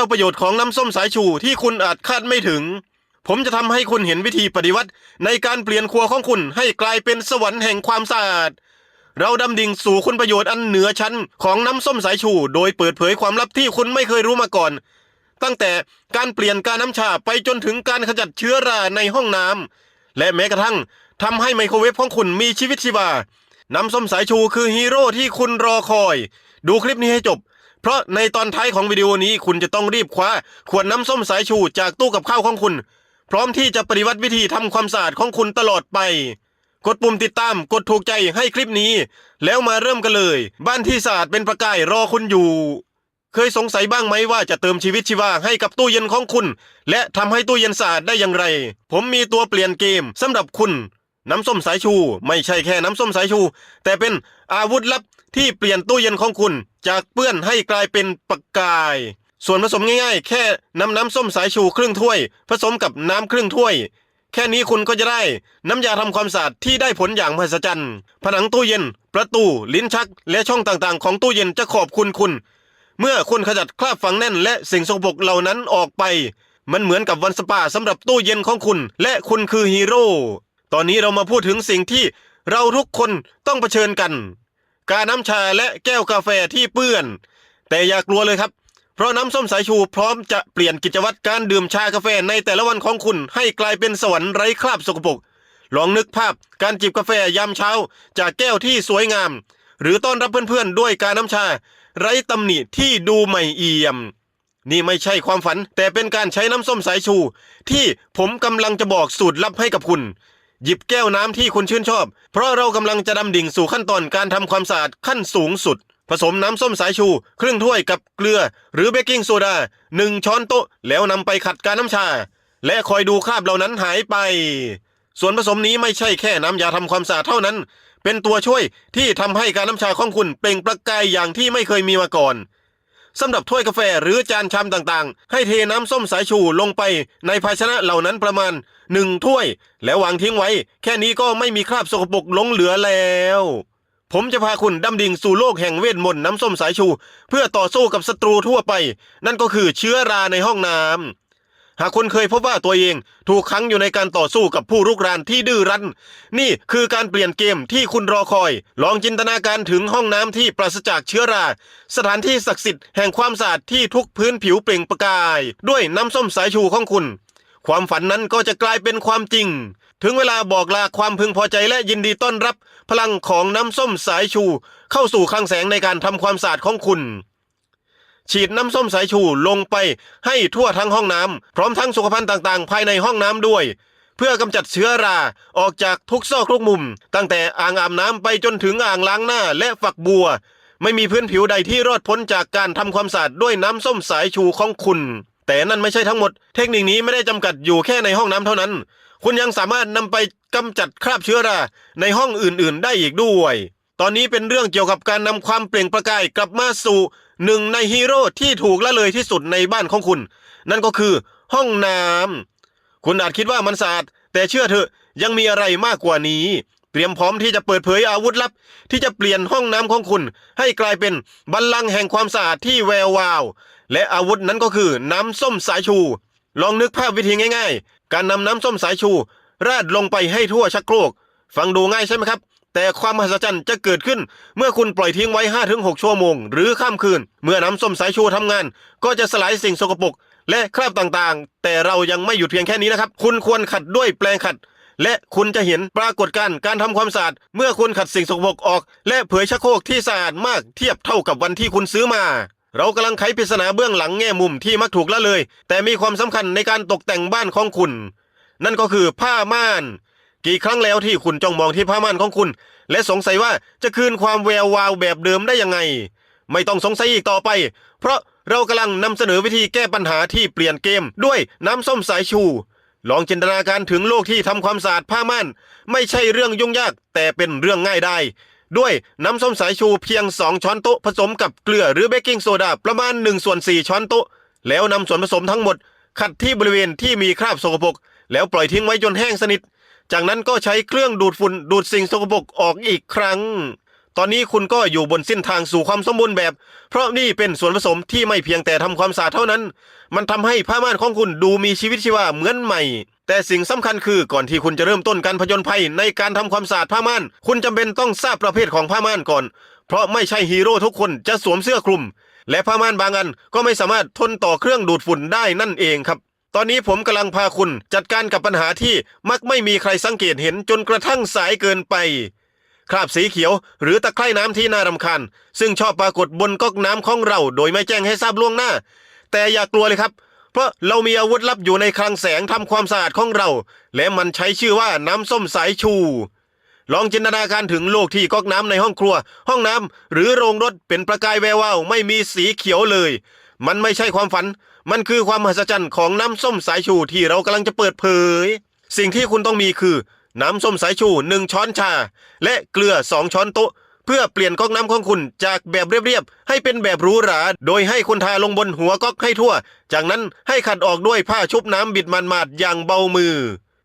จ้าประโยชน์ของน้ำส้มสายชูที่คุณอาจคาดไม่ถึง ผมจะทำให้คุณเห็นวิธีปฏิวัติ ในการเปลี่ยนครัวของคุณให้กลายเป็นสวรรค์แห่งความสะอาด เราดำดิ่งสู่คุณประโยชน์อันเหนือชั้นของน้ำส้มสายชู โดยเปิดเผยความลับที่คุณไม่เคยรู้มาก่อน ตั้งแต่การเปลี่ยนการน้ำชาไปจนถึงการขจัดเชื้อราในห้องน้ำและแม้กระทั่งทำให้ไมโครเวฟของคุณมีชีวิตชีวาน้ำส้มสายชูคือฮีโร่ที่คุณรอคอย ดูคลิปนี้ให้จบ เพราะในตอนท้ายของวิดีโอนี้คุณจะต้องรีบคว้าขวดน้ำส้มสายชูจากตู้กับข้าวของคุณ พร้อมที่จะปฏิวัติวิธีทำความสะอาดของคุณตลอดไป กดปุ่มติดตามกดถูกใจให้คลิปนี้ แล้วมาเริ่มกันเลย บ้านที่สะอาดเป็นประกายรอคุณอยู่ เคยสงสัยบ้างไหมว่าจะเติมชีวิตชีวาให้กับตู้เย็นของคุณ และทำให้ตู้เย็นสะอาดได้อย่างไร ผมมีตัวเปลี่ยนเกมสำหรับคุณน้ำส้มสายชู ไม่ใช่แค่น้ำส้มสายชู แต่เป็นอาวุธลับที่เปลี่ยนตู้เย็นของคุณ จากเปื้อนให้กลายเป็นประกาย ส่วนผสมง่ายๆ แค่นำน้ำส้มสายชูครึ่งถ้วย ผสมกับน้ำครึ่งถ้วย แค่นี้คุณก็จะได้น้ำยาทำความสะอาดที่ได้ผลอย่างมหัศจรรย์ ผนังตู้เย็น ประตู ลิ้นชัก และช่องต่างๆ ของตู้เย็นจะขอบคุณคุณ เมื่อคุณขจัดคราบฝังแน่น และสิ่งสกปรกเหล่านั้นออกไป มันเหมือนกับวันสปาสำหรับตู้เย็นของคุณ และคุณคือฮีโร่ ตอนนี้เรามาพูดถึงสิ่งที่เราทุกคนต้องเผชิญกัน กาน้ำชาและแก้วกาแฟที่เปื้อน แต่อย่ากลัวเลยครับ เพราะน้ำส้มสายชูพร้อมจะเปลี่ยนกิจวัตรการดื่มชากาแฟในแต่ละวันของคุณ ให้กลายเป็นสวรรค์ไร้คราบสกปรกลองนึกภาพการจิบกาแฟยามเช้า จากแก้วที่สวยงาม หรือต้อนรับเพื่อนๆ ด้วยกาน้ำชา ไร้ตำหนิที่ดูใหม่เอี่ยม นี่ไม่ใช่ความฝันแต่เป็นการใช้น้ำส้มสายชู ที่ผมกำลังจะบอกสูตรลับให้กับคุณ หยิบแก้วน้ำที่คุณชื่นชอบ เพราะเรากำลังจะดำดิ่งสู่ขั้นตอนการทำความสะอาดขั้นสูงสุด ผสมน้ำส้มสายชู ครึ่งถ้วยกับเกลือ หรือเบกกิ้งโซดาหนึ่งช้อนโต๊ะ แล้วนำไปขัดการน้ำชา และคอยดูคราบเหล่านั้นหายไป ส่วนผสมนี้ไม่ใช่แค่น้ำยาทำความสะอาดเท่านั้น เป็นตัวช่วยที่ทำให้การน้ำชาของคุณเปล่งประกายอย่างที่ไม่เคยมีมาก่อน สำหรับถ้วยกาแฟหรือจานชามต่างๆ ให้เทน้ำส้มสายชูลงไปในภาชนะเหล่านั้นประมาณหนึ่งถ้วย แล้ววางทิ้งไว้ แค่นี้ก็ไม่มีคราบสกปรกหลงเหลือแล้ว ผมจะพาคุณดำดิ่งสู่โลกแห่งเวทมนต์น้ำส้มสายชู เพื่อต่อสู้กับศัตรูทั่วไป นั่นก็คือเชื้อราในห้องน้ำ หากคุณเคยพบว่าตัวเองถูกขังอยู่ในการต่อสู้กับผู้รุกรานที่ดื้อรั้น นี่คือการเปลี่ยนเกมที่คุณรอคอย ลองจินตนาการถึงห้องน้ำที่ปราศจากเชื้อรา สถานที่ศักดิ์สิทธิ์แห่งความสะอาดที่ทุกพื้นผิวเปล่งประกาย ด้วยน้ำส้มสายชูของคุณ ความฝันนั้นก็จะกลายเป็นความจริง ถึงเวลาบอกลาความพึงพอใจและยินดีต้อนรับ พลังของน้ำส้มสายชู เข้าสู่คลังแสงในการทำความสะอาดของคุณ ฉีดน้ำส้มสายชูลงไปให้ทั่วทั้งห้องน้ำพร้อมทั้งสุขภัณฑ์ต่างๆ ภายในห้องน้ำด้วย เพื่อกำจัดเชื้อราออกจากทุกซอกทุกมุม ตั้งแต่อ่างอาบน้ำไปจนถึงอ่างล้างหน้าและฝักบัว ไม่มีพื้นผิวใดที่รอดพ้นจากการทำความสะอาดด้วยน้ำส้มสายชูของคุณแต่นั่นไม่ใช่ทั้งหมด เทคนิคนี้ไม่ได้จำกัดอยู่แค่ในห้องน้ำเท่านั้น คุณยังสามารถนำไปกำจัดคราบเชื้อราในห้องอื่นๆ ได้อีกด้วย ตอนนี้เป็นเรื่องเกี่ยวกับการนำความเปล่งประกายกลับมาสู่ หนึ่งในฮีโร่ที่ถูกละเลยที่สุดในบ้านของคุณ นั่นก็คือห้องน้ำคุณอาจคิดว่ามันสะอาดแต่เชื่อเถอะยังมีอะไรมากกว่านี้ เตรียมพร้อมที่จะเปิดเผยอาวุธลับ ที่จะเปลี่ยนห้องน้ำของคุณ ให้กลายเป็นบัลลังก์แห่งความสะอาดที่แวววาว และอาวุธนั้นก็คือน้ำส้มสายชู ลองนึกภาพวิธีง่าย ๆ การนำน้ำส้มสายชู ราดลงไปให้ทั่วชักโครก ฟังดูง่ายใช่ไหมครับ แต่ความมหัศจรรย์จะเกิดขึ้น เมื่อคุณปล่อยทิ้งไว้ 5-6 ชั่วโมง หรือข้ามคืน เมื่อน้ำส้มสายชูทำงาน ก็จะสลายสิ่งสกปรกและคราบต่างๆ แต่เรายังไม่หยุดเพียงแค่นี้นะครับ คุณควรขัดด้วยแปรงขัด และคุณจะเห็นปรากฏการณ์การทำความสะอาด เมื่อคุณขัดสิ่งสกปรกออก และเผยชักโครกที่สะอาดมากเทียบเท่ากับวันที่คุณซื้อมาเรากำลังไขปริศนาเบื้องหลังแง่มุมที่มักถูกละเลย แต่มีความสำคัญในการตกแต่งบ้านของคุณ นั่นก็คือผ้าม่าน กี่ครั้งแล้วที่คุณจ้องมองที่ผ้าม่านของคุณ และสงสัยว่าจะคืนความแวววาวแบบเดิมได้ยังไง ไม่ต้องสงสัยอีกต่อไป เพราะเรากำลังนำเสนอวิธีแก้ปัญหาที่เปลี่ยนเกมด้วยน้ำส้มสายชู ลองจินตนาการถึงโลกที่ทำความสะอาดผ้าม่าน ไม่ใช่เรื่องยุ่งยากแต่เป็นเรื่องง่ายได้ ด้วยน้ำส้มสายชูเพียง 2 ช้อนโต๊ะผสมกับเกลือหรือเบกกิ้งโซดาประมาณ1ส่วน4ช้อนโต๊ะ แล้วนำส่วนผสมทั้งหมด ขัดที่บริเวณที่มีคราบสกปรกแล้วปล่อยทิ้งไว้จนแห้งสนิท จากนั้นก็ใช้เครื่องดูดฝุ่นดูดสิ่งสกปรกออกอีกครั้ง ตอนนี้คุณก็อยู่บนเส้นทางสู่ความสมบูรณ์แบบ เพราะนี่เป็นส่วนผสมที่ไม่เพียงแต่ทำความสะอาดเท่านั้น มันทำให้ผ้าม่านของคุณดูมีชีวิตชีวาเหมือนใหม่ แต่สิ่งสำคัญคือก่อนที่คุณจะเริ่มต้นการผจญภัยในการทำความสะอาดผ้าม่าน คุณจำเป็นต้องทราบประเภทของผ้าม่านก่อน เพราะไม่ใช่ฮีโร่ทุกคนจะสวมเสื้อคลุม และผ้าม่านบางอันก็ไม่สามารถทนต่อเครื่องดูดฝุ่นได้นั่นเองครับ ตอนนี้ผมกำลังพาคุณจัดการกับปัญหาที่มักไม่มีใครสังเกตเห็นจนกระทั่งสายเกินไป คราบสีเขียว หรือตะไคร่น้ำที่น่ารำคาญซึ่งชอบปรากฏบนก๊อกน้ำของเรา โดยไม่แจ้งให้ทราบล่วงหน้า แต่อย่ากลัวเลยครับ เพราะเรามีอาวุธลับอยู่ในคลังแสงทำความสะอาดของเรา และมันใช้ชื่อว่าน้ำส้มสายชู ลองจินตนาการถึงโลกที่ก๊อกน้ำในห้องครัว ห้องน้ำหรือโรงรถเป็นประกายแวววาวไม่มีสีเขียวเลย มันไม่ใช่ความฝัน มันคือความมหัศจรรย์ของน้ำส้มสายชูที่เรากำลังจะเปิดเผย สิ่งที่คุณต้องมีคือ น้ำส้มสายชูหนึ่งช้อนชา และเกลือสองช้อนโต๊ะ เพื่อเปลี่ยนก๊อกน้ำของคุณจากแบบเรียบๆให้เป็นแบบหรูหรา โดยให้คุณทาลงบนหัวก๊อกให้ทั่ว จากนั้นให้ขัดออกด้วยผ้าชุบน้ำบิดมันมาดอย่างเบามือ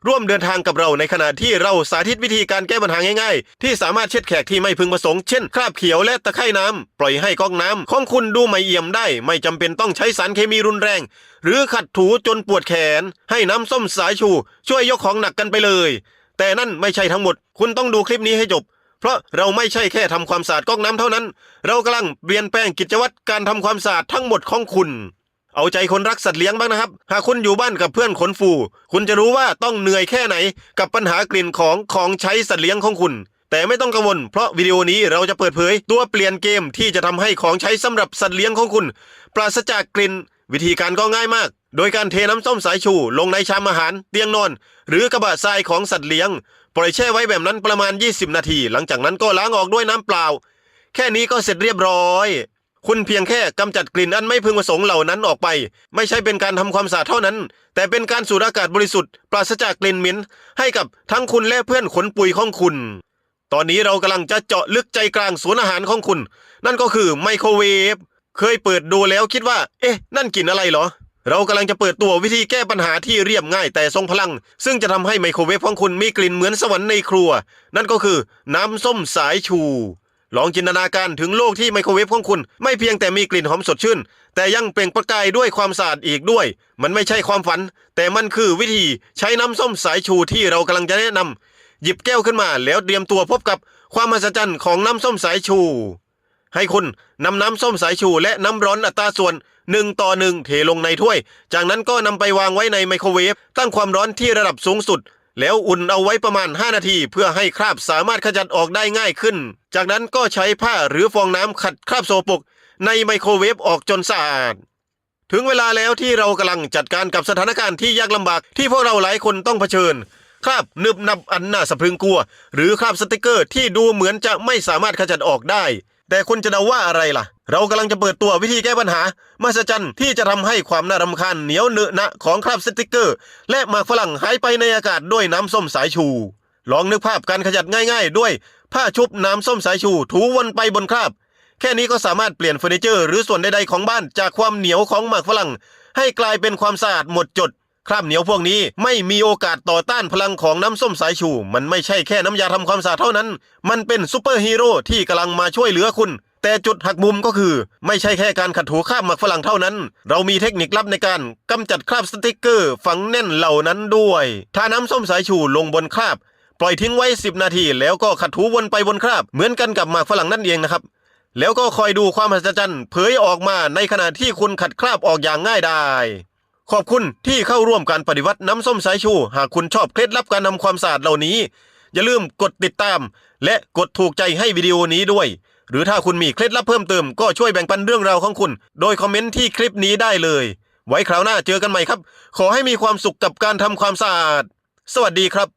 ร่วมเดินทางกับเราในขณะที่เราสาธิตวิธีการแก้ปัญหาง่ายๆ ที่สามารถเช็ดแขกที่ไม่พึงประสงค์ เช่น คราบเขียวและตะไคร่น้ำปล่อยให้ก๊อกน้ำของคุณดูไม่เอี่ยมได้ ไม่จำเป็นต้องใช้สารเคมีรุนแรง หรือขัดถูจนปวดแขน ให้น้ำส้มสายชู ช่วยยกของหนักกันไปเลย แต่นั่นไม่ใช่ทั้งหมด คุณต้องดูคลิปนี้ให้จบ เพราะเราไม่ใช่แค่ทำความสะอาดก๊อกน้ำเท่านั้น เรากำลังเปลี่ยนแปลงกิจวัตรการทำความสะอาดทั้งหมดของคุณ เอาใจคนรักสัตว์เลี้ยงบ้างนะครับ หากคุณอยู่บ้านกับเพื่อนขนฟู คุณจะรู้ว่าต้องเหนื่อยแค่ไหน กับปัญหากลิ่นของของใช้สัตว์เลี้ยงของคุณ แต่ไม่ต้องกังวล เพราะวิดีโอนี้เราจะเปิดเผย ตัวเปลี่ยนเกมที่จะทำให้ของใช้สำหรับสัตว์เลี้ยงของคุณ ปราศจากกลิ่น วิธีการก็ง่ายมาก โดยการเทน้ำส้มสายชู ลงในชามอาหาร เตียงนอน หรือกระบะทรายของสัตว์เลี้ยง ปล่อยแช่ไว้แบบนั้นประมาณ 20 นาที หลังจากนั้นก็ล้างออกด้วยน้ำเปล่า แค่นี้ก็เสร็จเรียบร้อย คุณเพียงแค่กำจัดกลิ่นอันไม่พึงประสงค์เหล่านั้นออกไป ไม่ใช่เป็นการทำความสะอาดเท่านั้น แต่เป็นการสูดอากาศบริสุทธิ์ปราศจากกลิ่นเหม็นให้กับทั้งคุณและเพื่อนขนปุยของคุณ ตอนนี้เรากำลังจะเจาะลึกใจกลางสวนอาหารของคุณ นั่นก็คือไมโครเวฟเคยเปิดดูแล้วคิดว่า เอ๊ะ นั่นกลิ่นอะไรเหรอ เรากำลังจะเปิดตัววิธีแก้ปัญหาที่เรียบง่ายแต่ทรงพลัง ซึ่งจะทำให้ไมโครเวฟของคุณมีกลิ่นเหมือนสวรรค์ในครัว นั่นก็คือน้ำส้มสายชู ลองจินตนาการถึงโลกที่ไมโครเวฟของคุณ ไม่เพียงแต่มีกลิ่นหอมสดชื่น แต่ยังเปล่งประกายด้วยความสะอาดอีกด้วย มันไม่ใช่ความฝัน แต่มันคือวิธีใช้น้ำส้มสายชูที่เรากำลังจะแนะนำหยิบแก้วขึ้นมาแล้วเตรียมตัวพบกับความมหัศจรรย์ของน้ำส้มสายชู ให้คุณนำน้ำส้มสายชูและน้ำร้อนอัตราส่วนหนึ่งต่อหนึ่งเทลงในถ้วย จากนั้นก็นำไปวางไว้ในไมโครเวฟตั้งความร้อนที่ระดับสูงสุด แล้วอุ่นเอาไว้ประมาณ 5 นาที เพื่อให้คราบสามารถขจัดออกได้ง่ายขึ้น จากนั้นก็ใช้ผ้าหรือฟองน้ำขัดคราบโสปรกในไมโครเวฟออกจนสะอาด ถึงเวลาแล้วที่เรากำลังจัดการกับสถานการณ์ที่ยากลำบากที่พวกเราหลายคนต้องเผชิญ คราบนึบนับอันน่าสะพรึงกลัว หรือคราบสติกเกอร์ที่ดูเหมือนจะไม่สามารถขจัดออกได้ แต่คุณจะเดาว่าอะไรล่ะ เรากำลังจะเปิดตัววิธีแก้ปัญหามหัศจรรย์ที่จะทำให้ความน่ารำคาญเหนียวเนอะนะของคราบสติกเกอร์ และหมากฝรั่งหายไปในอากาศด้วยน้ำส้มสายชู ลองนึกภาพการขจัดง่าย ๆ ด้วย ผ้าชุบน้ำส้มสายชูถูวนไปบนคราบ แค่นี้ก็สามารถเปลี่ยนเฟอร์นิเจอร์หรือส่วนใดๆของบ้านจากความเหนียวของหมากฝรั่ง ให้กลายเป็นความสะอาดหมดจด คราบเหนียวพวกนี้ไม่มีโอกาสต่อต้านพลังของน้ำส้มสายชู มันไม่ใช่แค่น้ำยาทำความสะอาดเท่านั้น มันเป็นซูเปอร์ฮีโร่ที่กำลังมาช่วยเหลือคุณ แต่จุดหักมุมก็คือ ไม่ใช่แค่การขัดถูคราบหมักฝรั่งเท่านั้น เรามีเทคนิคลับในการกำจัดคราบสติกเกอร์ฝังแน่นเหล่านั้นด้วยทาน้ำส้มสายชูลงบนคราบ ปล่อยทิ้งไว้ 10 นาที แล้วก็ขัดถูวนไปบนคราบ เหมือนกันกับหมากฝรั่งนั่นเองนะครับแล้วก็คอยดูความมหัศจรรย์เผยออกมาในขณะที่คุณขัดคราบออกอย่างง่ายดาย ขอบคุณที่เข้าร่วมการปฏิวัติน้ำส้มสายชู หากคุณชอบเคล็ดลับการทำความสะอาดเหล่านี้ อย่าลืมกดติดตาม และกดถูกใจให้วิดีโอนี้ด้วย หรือถ้าคุณมีเคล็ดลับเพิ่มเติมก็ช่วยแบ่งปันเรื่องราวของคุณ โดยคอมเมนต์ที่คลิปนี้ได้เลย ไว้คราวหน้าเจอกันใหม่ครับ ขอให้มีความสุขกับการทำความสะอาด สวัสดีครับ